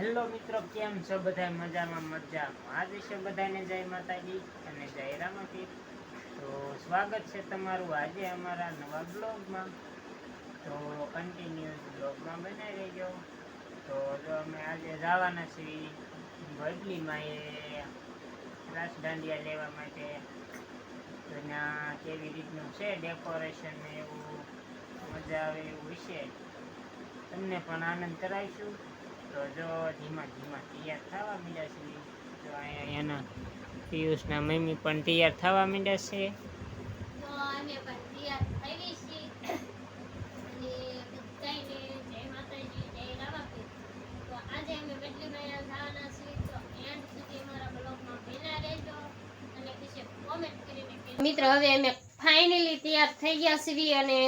Hello મિત્રો, કેમ છો બધા મજામાં મજામાં. આજે છે બધાને જય માતાજી અને જય રામાજી તો સ્વાગત છે તમારું આજે અમારા નવા બ્લોગમાં. તો કન્ટિન્યુઅસ બ્લોગમાં બનાવી રહેજો. તો જો અમે આજે જવાના છીએ વડલીમાં એ રાસ દાંડિયા લેવા માટે. ત્યાં કેવી રીતનું છે ડેકોરેશન ને એવું? મજા આવે એવું છે તમને પણ આનંદ કરાવીશું. તો જો ધીમા ધીમા તૈયાર થવા માંડ્યા છે. તો અહીંયા પિયુષના મમ્મી પણ તૈયાર થવા માંડ્યા છે. મિત્રો હવે અમે ફાઇનલી તૈયાર થઈ ગયા છીએ અને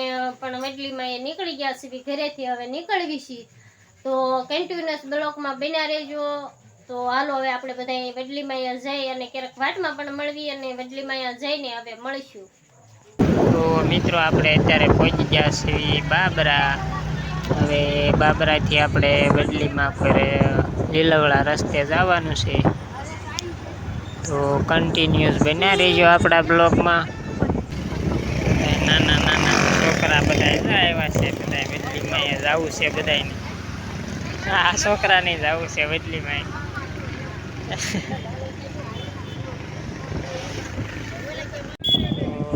પણ વડલીમાં એ નીકળી ગયા છીએ. ઘરેથી હવે નીકળવી છીએ. તો કન્ટિન્યુઅસ બ્લોકમાં બન્યા રહેજો. તો હાલો હવે આપણે બધા વડલીમાં જઈ અને ક્યારેક વાટમાં પણ મળવી અને વડલીમાં જઈને હવે મળીશું. તો મિત્રો આપણે અત્યારે પહોંચી ગયા છીએ બાબરા. હવે બાબરાથી આપણે વડલીમાં ફરે લીલવડા રસ્તે જવાનું છે. તો કન્ટિન્યુઅસ બન્યા રહેજો આપણા બ્લોગમાં નાના નાના છોકરા બધા આવ્યા છે બધા વડલીમાં જવું છે બધાને આ છોકરાને જવું છે બદલીમાં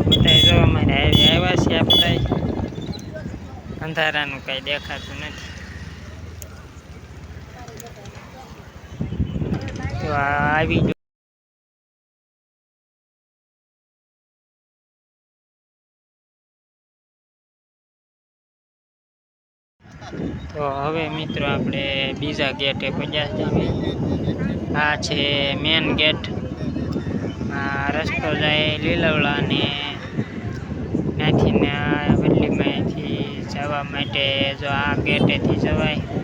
બધા જો અમારે આવી આવ્યા છે બધા અંધારાનું કઈ દેખાતું નથી. તો આવી તો હવે મિત્રો આપણે બીજા ગેટે પહોંચ્યા છીએ આ છે મેન ગેટ આ રસ્તો જાય લીલવડા ને ત્યાંથી આ જવા માટે જો આ ગેટેથી જવાય.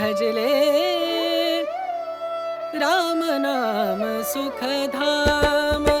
भजले। राम नाम सुखधाम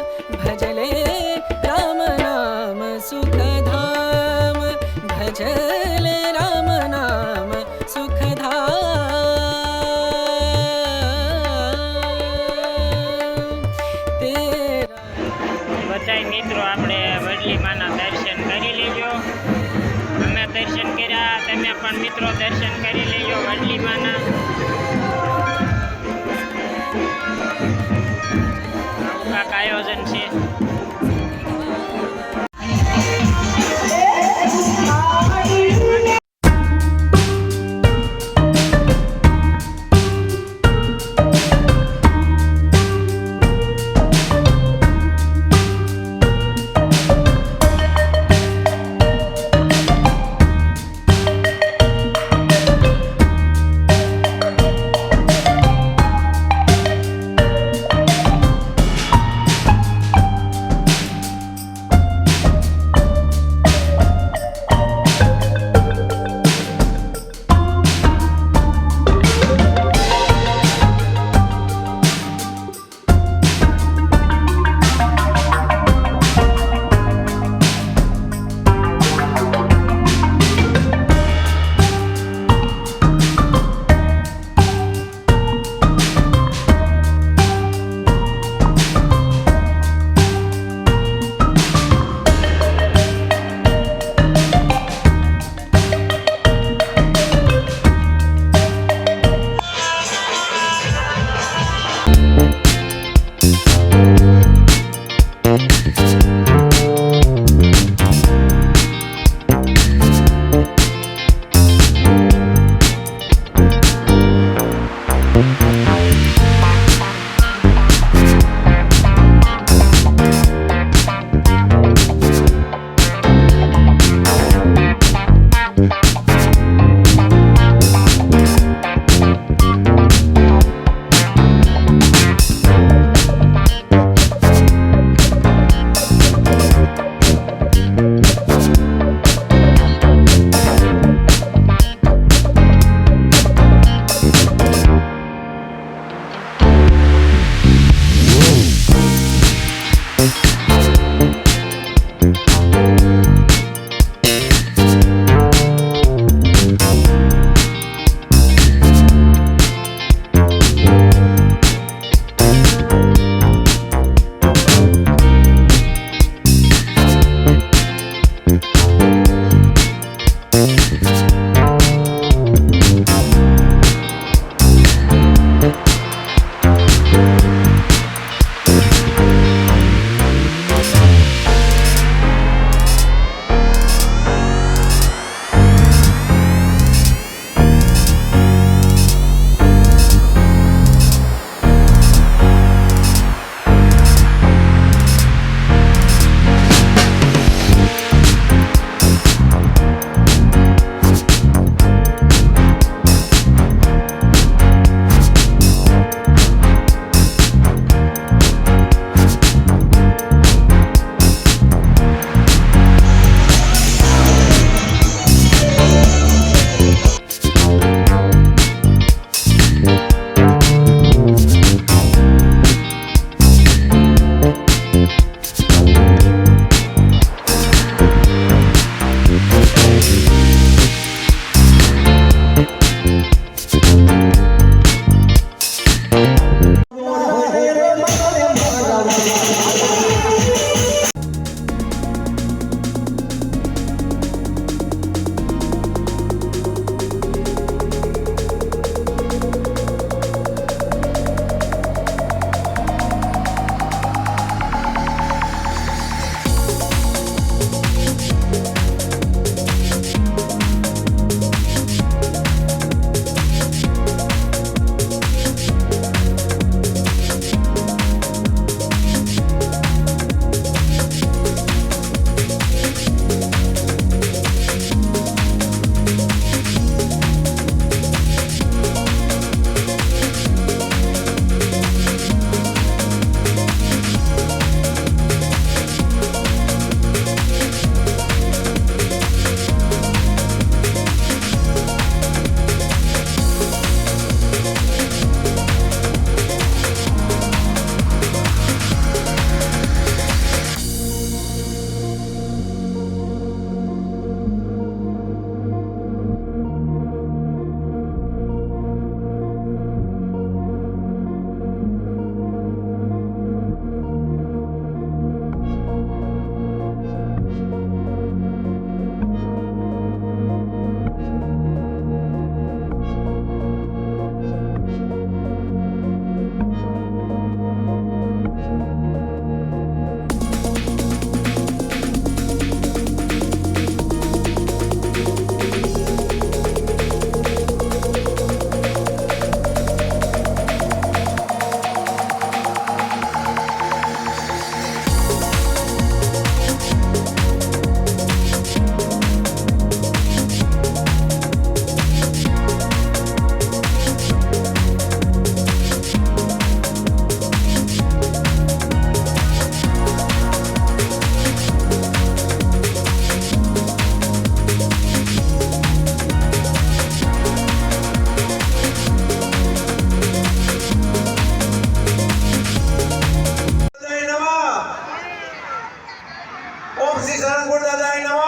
ઓમ શ્રી શરણકુળ દાદાય નમઃ.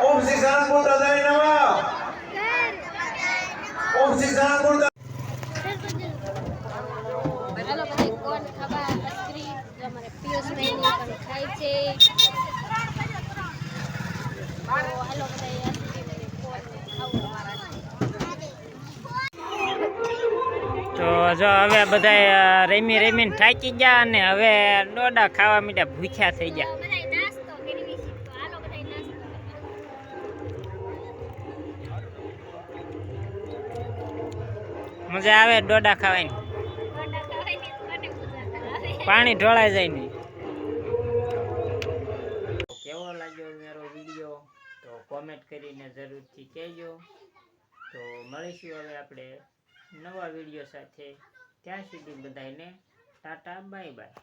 ઓમ શ્રી શરણકુળ દાદાય નમઃ. ઓમ શ્રી શરણકુળ ખાય છે. હાલો બધા જો હવે બધા રેમી રેમીને થાકી ગયા અને હવે ડોડા ખાવા મીઠા ભૂખ્યા થઈ ગયા. મજા આવે ડોડા ખાવાની? પાણી ઢોળાઈ જાય નહીં કેવો લાગ્યો મારો વીડિયો? તો કોમેન્ટ કરીને જરૂરથી કહેજો. તો મળીશું હવે આપણે. નવા વીડિયો સાથે. ત્યાં સુધી બધાને ટાટા બાય બાય.